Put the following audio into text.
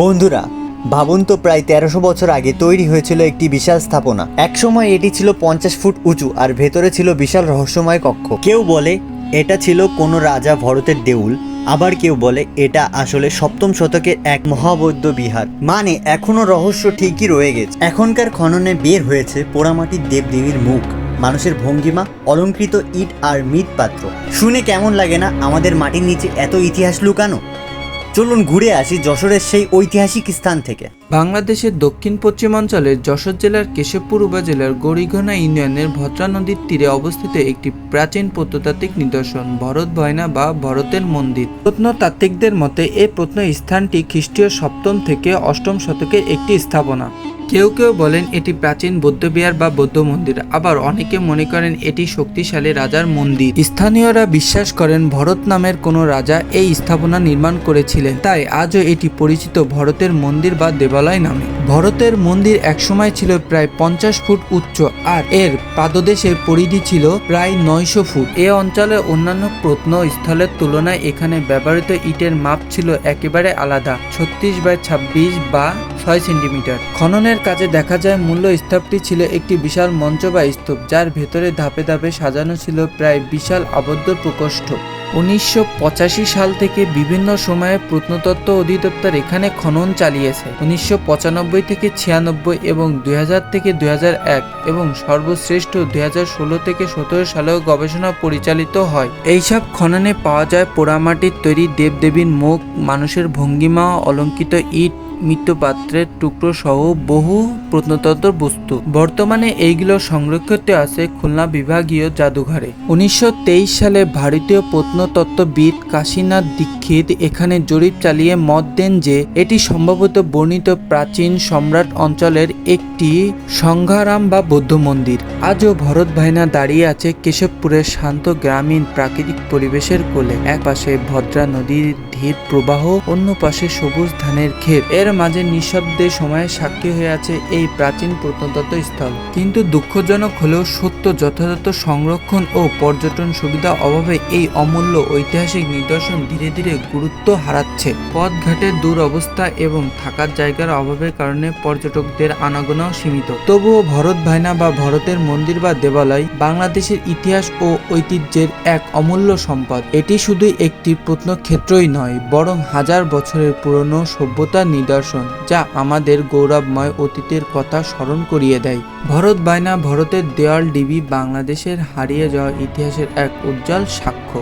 বন্ধুরা, ভাবুন তো প্রায় তেরোশো বছর আগে তৈরি হয়েছিল একটি বিশাল স্থাপনা। একসময় এটি ছিল পঞ্চাশ ফুট উঁচু আর ভেতরে ছিল বিশাল রহস্যময় কক্ষ। কেউ বলে এটা ছিল কোনো রাজা ভরতের দেউল, আবার কেউ বলে এটা আসলে সপ্তম শতকের এক মহাবৌদ্ধ বিহার। মানে এখনও রহস্য ঠিকই রয়ে গেছে। এখনকার খননে বের হয়েছে পোড়ামাটির দেবদেবীর মুখ, মানুষের ভঙ্গিমা, অলঙ্কৃত ইট আর মৃৎপাত্র। শুনে কেমন লাগে না আমাদের মাটির নিচে এত ইতিহাস লুকানো? চলুন ঘুরে আসি যশোরের সেই ঐতিহাসিক স্থান থেকে। বাংলাদেশের দক্ষিণ পশ্চিমাঞ্চলের যশোর জেলার কেশবপুর উপজেলার গড়িঘনা ইউনিয়নের ভদ্রা নদীর তীরে অবস্থিত একটি প্রাচীন প্রত্নতাত্ত্বিক নিদর্শন, ভরত ভয়না বা ভরতের মন্দির। প্রত্নতাত্ত্বিকদের মতে এই প্রত্নস্থানটি খ্রিস্টীয় সপ্তম থেকে অষ্টম শতকের একটি স্থাপনা। কেউ কেউ বলেন এটি প্রাচীন বৌদ্ধবিহার বা বৌদ্ধ মন্দির। আবার অনেকে মনে করেন এটি শক্তিশালী রাজার মন্দির। স্থানীয়রা বিশ্বাস করেন ভরত নামের কোনো রাজা এই স্থাপনা নির্মাণ করেছিলেন। তাই আজও এটি পরিচিত ভরতের মন্দির বা দেবালয় নামে। ভরতের মন্দির একসময় ছিল প্রায় পঞ্চাশ ফুট উচ্চ আর এর পাদদেশের পরিধি ছিল প্রায় নয়শো ফুট। এ অঞ্চলে অন্যান্য প্রত্নস্থলের তুলনায় এখানে ব্যবহৃত ইটের মাপ ছিল একেবারে আলাদা। ছত্রিশ বাই ছাব্বিশ বা ছয় সেন্টিমিটার। খননের কাজে দেখা যায় মূল্য স্তূপটি ছিল একটি বিশাল মঞ্চ বা স্তূপ, যার ভেতরে ধাপে ধাপে সাজানো ছিল প্রায় বিশাল আবদ্ধ প্রকোষ্ঠ। উনিশশো পঁচাশি সাল থেকে বিভিন্ন সময়ে প্রত্নতত্ত্ব অধিদপ্তর এখানে খনন চালিয়েছে। উনিশশো পঁচানব্বই থেকে ছিয়ানব্বই এবং দুই হাজার থেকে দু হাজার এক এবং সর্বশ্রেষ্ঠ দুই থেকে সতেরো সালেও গবেষণা পরিচালিত হয়। এইসব খননে পাওয়া যায় পোড়ামাটির তৈরি দেবদেবীর মুখ, মানুষের ভঙ্গিমা, অলঙ্কিত ইট মৃত্যুপাত্রের টুকরো সহ বহু প্রত্নতত্ত্ব বস্তু। বর্তমানে এইগুলো সংরক্ষিত আছে খুলনা বিভাগীয় জাদুঘরে। উনিশশো তেইশ সালে ভারতীয় প্রত্নতত্ত্ববিদ কাশীনাথ দীক্ষিত এখানে জরিপ চালিয়ে মত দেন যে, এটি সম্ভবত বর্ণিত প্রাচীন সম্রাট অঞ্চলের একটি সংঘারাম বা বৌদ্ধ মন্দির। আজও ভরত ভাইনা দাঁড়িয়ে আছে কেশবপুরের শান্ত গ্রামীণ প্রাকৃতিক পরিবেশের কোলে। এক পাশে ভদ্রা নদীর ধীর প্রবাহ, অন্য পাশে সবুজ ধানের ক্ষেত। এর মাঝে নিঃশব্দে সময়ের সাক্ষী হয়ে আছে এই প্রাচীন প্রত্নতত্ত্ব স্থল কিন্তু দুঃখজনক হলেও সত্য যথাযথ সংরক্ষণ ও পর্যটন সুবিধা অভাবে এই অমূল্য ঐতিহাসিক নিদর্শন ধীরে ধীরে গুরুত্ব হারাচ্ছে। পথঘাটের অবস্থা এবং থাকার জায়গার অভাবের কারণে পর্যটকদের আনাগোনাও সীমিত। তবুও ভরত ভাইনা বা ভরতের মন্দির বা দেবালয় বাংলাদেশের ইতিহাস ও ঐতিহ্যের এক অমূল্য সম্পদ। এটি শুধু একটি প্রত্নক্ষেত্রই নয়, বরং হাজার বছরের পুরনো সভ্যতার নিদর্শন যা আমাদের গৌরবময় অতীতের কথা স্মরণ করিয়ে দেয়। ভরত বায়না ভরতের দেয়াল ডিবি বাংলাদেশের হারিয়ে যাওয়া ইতিহাসের এক উজ্জ্বল সাক্ষ্য।